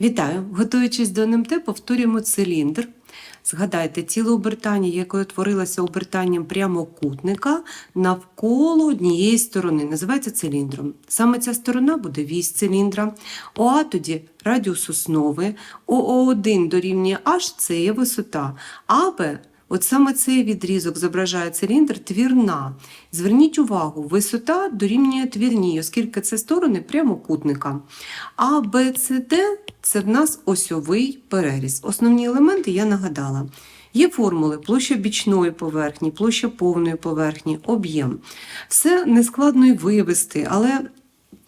Вітаю! Готуючись до НМТ, повторюємо циліндр. Згадайте, тіло обертання, яке утворилося обертанням прямокутника навколо однієї сторони, називається циліндром. Саме ця сторона буде вісь циліндра. ОА тоді радіус основи, ОО1 дорівнює H – це є висота. АБ От саме цей відрізок зображає циліндр твірна. Зверніть увагу, висота дорівнює твірній, оскільки це сторони прямокутника. А Б, це в нас осьовий переріз. Основні елементи я нагадала. Є формули площа бічної поверхні, площа повної поверхні, об'єм. Все нескладно й вивести, але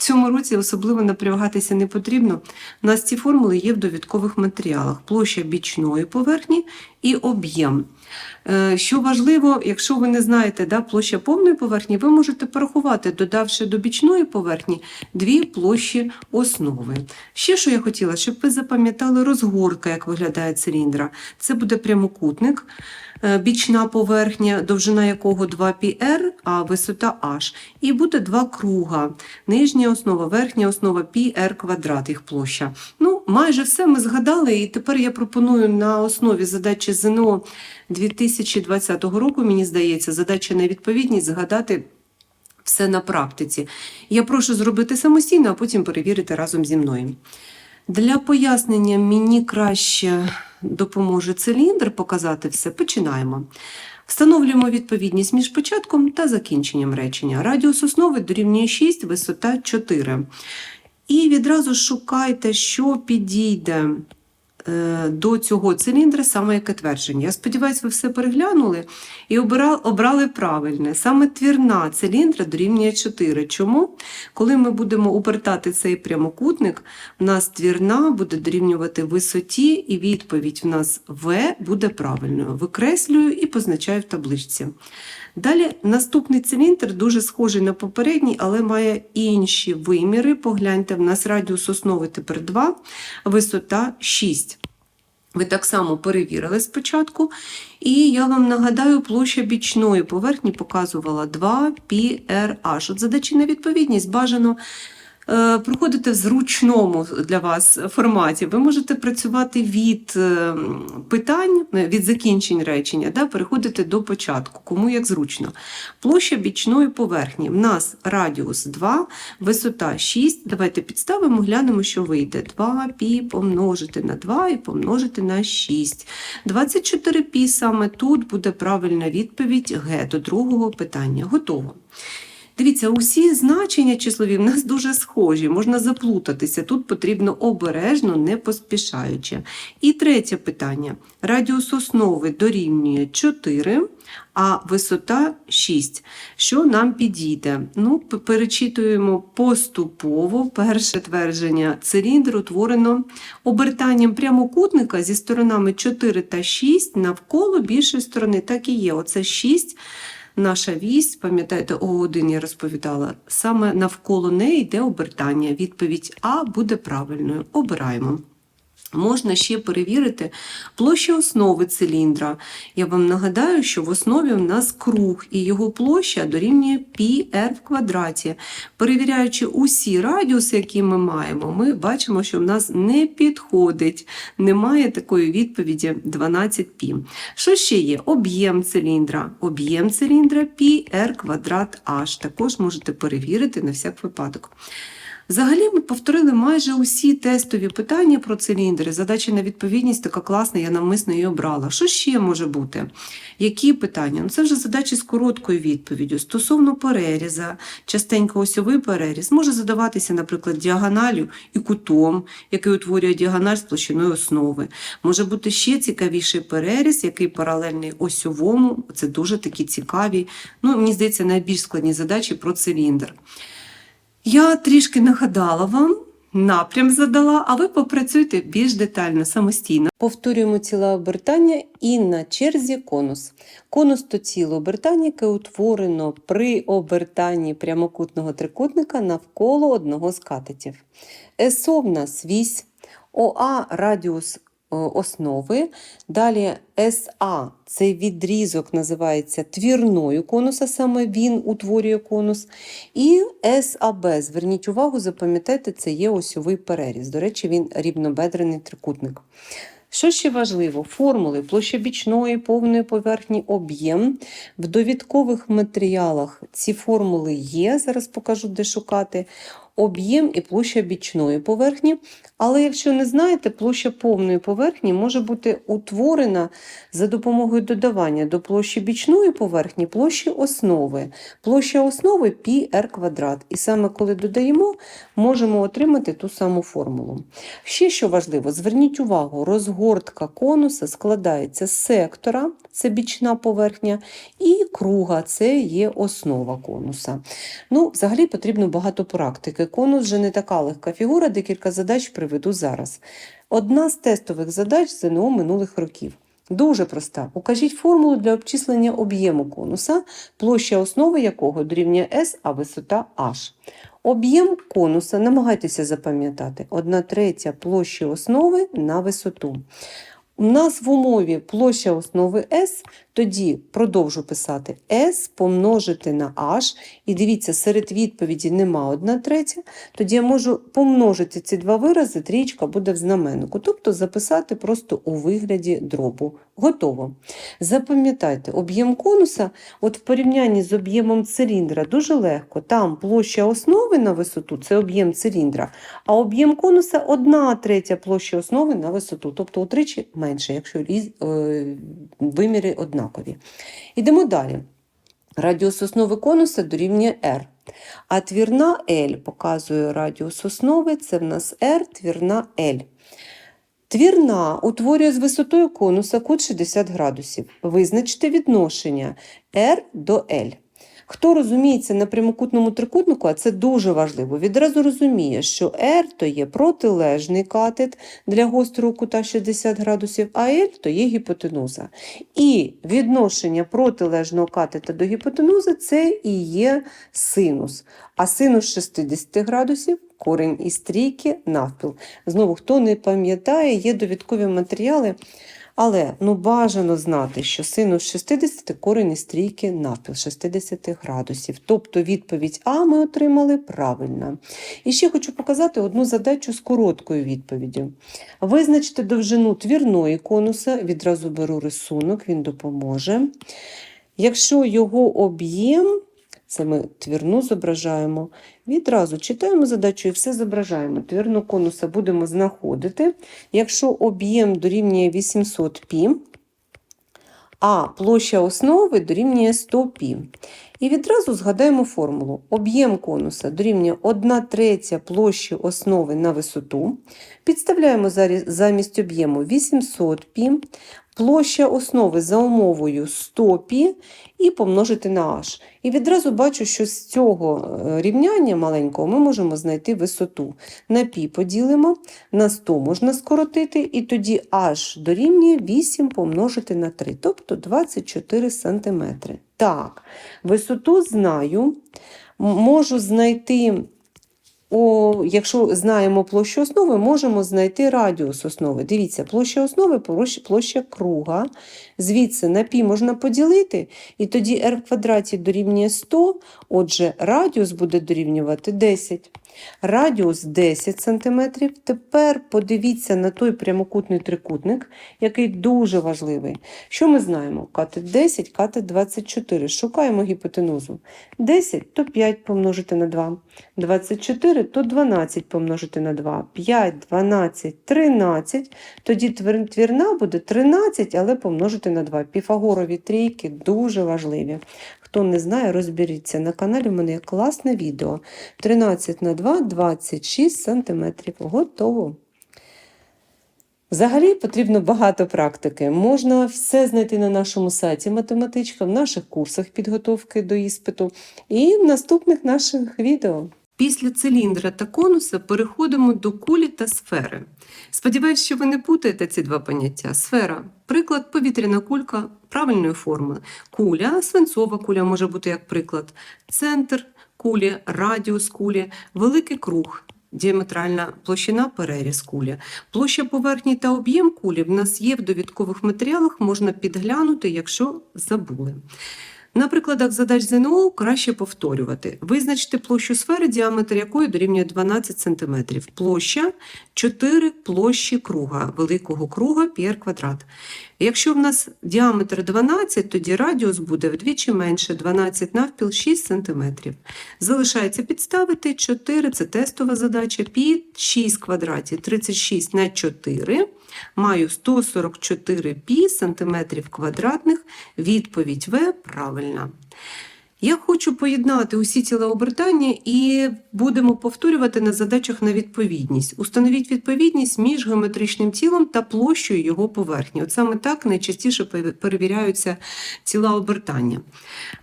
цьому році особливо напрягатися не потрібно. У нас ці формули є в довідкових матеріалах: площа бічної поверхні і об'єм. Е, Що важливо, якщо ви не знаєте да, площа повної поверхні, ви можете порахувати, додавши до бічної поверхні дві площі основи. Ще що я хотіла, щоб ви запам'ятали розгорка, як виглядає циліндра. Це буде прямокутник, е, бічна поверхня, довжина якого 2πr, а висота h. І буде два круга. Нижня основа, верхня основа πr квадрат, їх площа. Ну, майже все ми згадали, і тепер я пропоную на основі задачі ЗНО 2020 року, мені здається, задача на відповідність згадати все на практиці. Я прошу зробити самостійно, а потім перевірити разом зі мною. Для пояснення мені краще допоможе циліндр показати все. Починаємо. Встановлюємо відповідність між початком та закінченням речення. Радіус основи дорівнює 6, висота 4. І відразу шукайте, що підійде до цього циліндра саме яке твердження. Я сподіваюся, ви все переглянули і обрали правильне. Саме твірна циліндра дорівнює 4. Чому? Коли ми будемо обертати цей прямокутник, в нас твірна буде дорівнювати висоті, і відповідь в нас В буде правильною. Викреслюю і позначаю в табличці. Далі наступний циліндр дуже схожий на попередній, але має інші виміри. Погляньте, в нас радіус основи тепер 2, висота 6. Ви так само перевірили спочатку. І я вам нагадаю, площа бічної поверхні показувала 2 PRH. От задачі на відповідність бажано проходити в зручному для вас форматі. Ви можете працювати від е, питань, е, від закінчень речення, да, переходити до початку, кому як зручно. Площа бічної поверхні. В нас радіус 2, висота 6. Давайте підставимо, глянемо, що вийде. 2 π помножити на 2 і помножити на 6. 24 π саме тут буде правильна відповідь Г до другого питання. Готово. Дивіться, усі значення числові в нас дуже схожі, можна заплутатися. Тут потрібно обережно, не поспішаючи. І третє питання. Радіус основи дорівнює 4, а висота 6. Що нам підійде? Ну, перечитуємо поступово. Перше твердження. Циліндр утворено обертанням прямокутника зі сторонами 4 та 6 навколо більшої сторони. Так і є. Оце 6 наша вісь, пам'ятаєте, О1 я розповідала, саме навколо неї йде обертання. Відповідь А буде правильною. Обираємо. Можна ще перевірити площу основи циліндра. Я вам нагадаю, що в основі у нас круг, і його площа дорівнює πr в квадраті. Перевіряючи усі радіуси, які ми маємо, ми бачимо, що в нас не підходить, немає такої відповіді 12π. Що ще є? Об'єм циліндра. Об'єм циліндра πr квадрат h. Також можете перевірити на всяк випадок. Взагалі ми повторили майже усі тестові питання про циліндри. Задача на відповідність така класна, я навмисно її обрала. Що ще може бути? Які питання? Ну, це вже задачі з короткою відповіддю. Стосовно переріза, частенько осьовий переріз може задаватися, наприклад, діагоналю і кутом, який утворює діагональ з площиною основи. Може бути ще цікавіший переріз, який паралельний осьовому. Це дуже такі цікаві. Ну, мені здається, найбільш складні задачі про циліндр. Я трішки нагадала вам, напрям задала, а ви попрацюйте більш детально самостійно. Повторюємо ціле обертання і на черзі конус. Конус то ціле обертання, яке утворено при обертанні прямокутного трикутника навколо одного з катетів. СО в нас вісь, ОА радіус основи. Далі СА це відрізок називається твірною конуса, саме він утворює конус. І САБ, зверніть увагу, запам'ятайте, це є осьовий переріз. До речі, він рівнобедрений трикутник. Що ще важливо? Формули площа бічної повної поверхні об'єм. В довідкових матеріалах ці формули є, зараз покажу, де шукати. Об'єм і площа бічної поверхні. Але якщо не знаєте, площа повної поверхні може бути утворена за допомогою додавання до площі бічної поверхні площі основи. Площа основи πr квадрат. І саме коли додаємо, можемо отримати ту саму формулу. Ще що важливо, зверніть увагу, розгортка конуса складається з сектора, це бічна поверхня, і круга це є основа конуса. Ну, взагалі потрібно багато практики. Конус вже не така легка фігура, декілька задач приведу зараз. Одна з тестових задач ЗНО минулих років. Дуже проста. Укажіть формулу для обчислення об'єму конуса, площа основи якого дорівнює S, а висота H. Об'єм конуса, намагайтеся запам'ятати, 1 третя площі основи на висоту. У нас в умові площа основи S, тоді продовжу писати S помножити на H. І дивіться, серед відповіді нема 1 третя. Тоді я можу помножити ці два вирази, трієчка буде в знаменнику. Тобто записати просто у вигляді дробу. Готово. Запам'ятайте, об'єм конуса от в порівнянні з об'ємом циліндра дуже легко. Там площа основи на висоту це об'єм циліндра, а об'єм конуса 1 третя площі основи на висоту, тобто утричі менше, якщо е, виміри однакові. Ідемо далі. Радіус основи конуса дорівнює R. А твірна L показує радіус основи, це в нас R, твірна L. Твірна утворює з висотою конуса кут 60 градусів. Визначте відношення R до L. Хто розуміється на прямокутному трикутнику, а це дуже важливо, відразу розуміє, що R то є протилежний катет для гострого кута 60 градусів, а L то є гіпотенуза. І відношення протилежного катета до гіпотенузи це і є синус. А синус 60 градусів корінь із трійки навпіл. Знову, хто не пам'ятає, є довідкові матеріали. Але ну, бажано знати, що синус 60 корінь із трійки навпіл 60 градусів. Тобто відповідь А ми отримали правильно. І ще хочу показати одну задачу з короткою відповіддю. Визначте довжину твірної конуса, відразу беру рисунок, він допоможе. Якщо його об'єм, це ми твірну зображаємо, відразу читаємо задачу і все зображаємо. Твірну конуса будемо знаходити. Якщо об'єм дорівнює 800 пі, а площа основи дорівнює 100 пі. І відразу згадаємо формулу. Об'єм конуса дорівнює 1 третя площі основи на висоту. Підставляємо замість об'єму 800 пі, площа основи за умовою 100 пі і помножити на h. І відразу бачу, що з цього е, рівняння маленького ми можемо знайти висоту. На пі поділимо, на 100 можна скоротити, і тоді h дорівнює 8 помножити на 3, тобто 24 см. Так, висоту знаю, можу знайти. О, якщо знаємо площу основи, можемо знайти радіус основи. Дивіться, площа основи площа круга. Звідси на пі можна поділити, і тоді r в квадраті дорівнює 100, отже, радіус буде дорівнювати 10. Радіус 10 см. Тепер подивіться на той прямокутний трикутник, який дуже важливий. Що ми знаємо? Катет 10, катет 24. Шукаємо гіпотенузу. 10 то 5 помножити на 2. 24 то 12 помножити на 2. 5, 12, 13. Тоді твірна буде 13, але помножити на 2. Піфагорові трійки дуже важливі. Хто не знає, розберіться. На каналі у мене є класне відео. 13 на 2 – 26 см. Готово. Взагалі потрібно багато практики. Можна все знайти на нашому сайті математичка, в наших курсах підготовки до іспиту і в наступних наших відео. Після циліндра та конуса переходимо до кулі та сфери. Сподіваюсь, що ви не путаєте ці два поняття. Сфера приклад повітряна кулька правильної форми. Куля, свинцова куля може бути як приклад. Центр кулі, радіус кулі, великий круг. діаметральна площина переріз кулі. Площа поверхні та об'єм кулі в нас є в довідкових матеріалах, можна підглянути, якщо забули. На прикладах задач ЗНО краще повторювати. Визначте площу сфери, діаметр якої дорівнює 12 см. Площа 4 площі круга, великого круга пір квадрат. Якщо в нас діаметр 12, тоді радіус буде вдвічі менше 12 навпіл 6 см. Залишається підставити 4, це тестова задача, під 6 квадратів 36 на 4. Маю 144 пі сантиметрів квадратних. Відповідь В правильна. Я хочу поєднати усі тілеобертання і будемо повторювати на задачах на відповідність. Установіть відповідність між геометричним тілом та площею його поверхні. От саме так найчастіше перевіряються тіла обертання.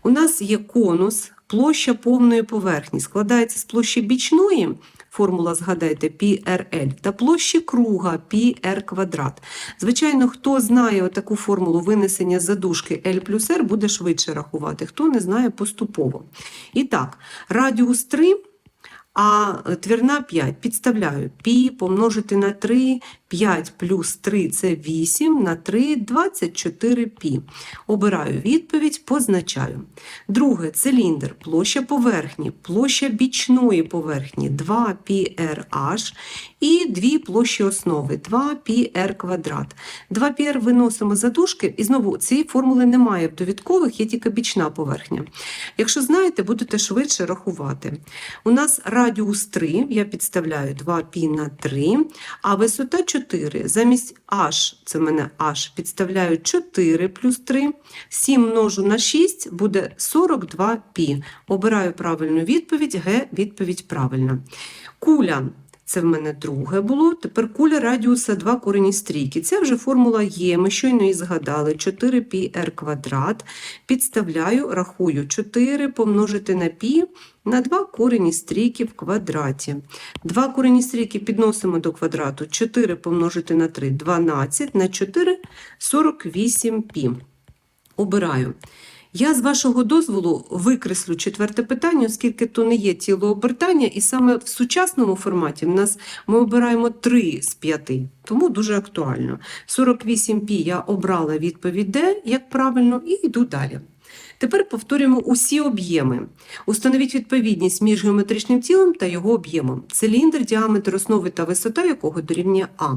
У нас є конус, площа повної поверхні складається з площі бічної формула, згадайте, PRL, та площі круга PR квадрат. Звичайно, хто знає таку формулу винесення задушки L плюс R, буде швидше рахувати, хто не знає поступово. І так, радіус 3. А е, твірна 5 підставляю пі помножити на 3, 5 плюс 3 це 8, на 3 24 пі. Обираю відповідь, позначаю. Друге циліндр, площа поверхні, площа бічної поверхні 2 πrh і дві площі основи 2 πr квадрат. 2 πr виносимо за дужки, і знову цієї формули немає в довідкових, є тільки бічна поверхня. Якщо знаєте, будете швидше рахувати. У нас радіус 3, я підставляю 2 π на 3, а висота 4. 4. Замість h, це в мене h, підставляю 4 плюс 3. 7 множу на 6 буде 42 пі. Обираю правильну відповідь, Г, відповідь правильна. Куля. Це в мене друге було. Тепер куля радіуса 2 корені стрійки. Це вже формула є. Ми щойно її згадали. 4πr квадрат. Підставляю, рахую 4 помножити на π на 2 корені стрійки в квадраті. 2 корені стрійки підносимо до квадрату. 4 помножити на 3 12, на 4 48 пі. Обираю. Я з вашого дозволу викреслю четверте питання, оскільки то не є тіло обертання, і саме в сучасному форматі в нас ми обираємо 3 з 5, тому дуже актуально. 48 пі я обрала відповідь Д, як правильно, і йду далі. Тепер повторюємо усі об'єми. Установіть відповідність між геометричним тілом та його об'ємом. Циліндр, діаметр основи та висота якого дорівнює А.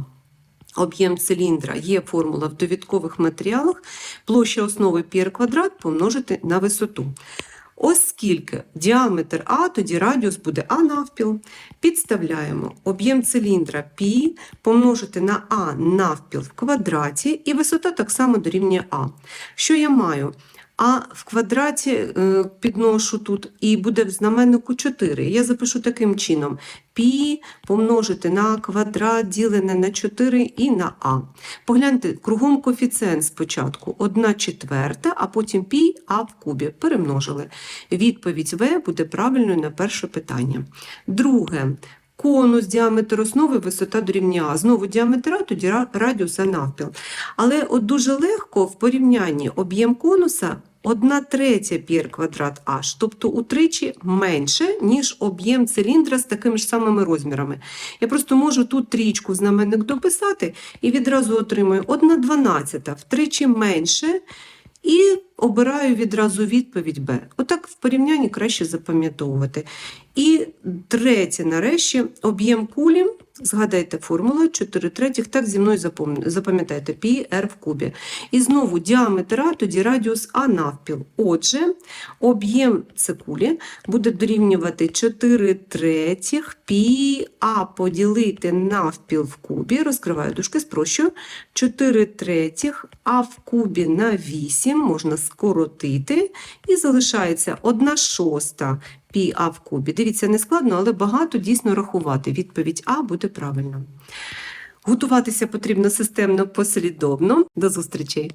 Об'єм циліндра є формула в довідкових матеріалах, площа основи πr квадрат помножити на висоту. Оскільки діаметр А, тоді радіус буде А навпіл. Підставляємо об'єм циліндра π помножити на А навпіл в квадраті, і висота так само дорівнює А. Що я маю? А в квадраті е, підношу тут і буде в знаменнику 4. Я запишу таким чином: пі помножити на квадрат ділене на 4 і на А. Погляньте, кругом коефіцієнт спочатку 1 четверта, а потім пі А в кубі. Перемножили. Відповідь В буде правильною на перше питання. Друге. Конус, діаметр основи, висота дорівнює А. Знову діаметр А, тоді радіус А навпіл. Але от дуже легко в порівнянні об'єм конуса 1 третя пір квадрат H, тобто утричі менше, ніж об'єм циліндра з такими ж самими розмірами. Я просто можу тут трічку знаменник дописати і відразу отримую 1 дванадцята, втричі менше. І обираю відразу відповідь Б. Отак в порівнянні краще запам'ятовувати. І третє, нарешті, об'єм кулі. Згадайте формулу 4 третіх, так зі мною запам'ятайте пі r в кубі. І знову діаметр А, тоді радіус А навпіл. Отже, об'єм цикулі буде дорівнювати 4 третіх пі А поділити навпіл в кубі. Розкриваю дужки, спрощую. 4 третіх А в кубі на 8 можна скоротити. І залишається 1 шоста пі А в кубі. Дивіться, не складно, але багато дійсно рахувати. Відповідь А буде правильна. Готуватися потрібно системно послідовно. До зустрічей!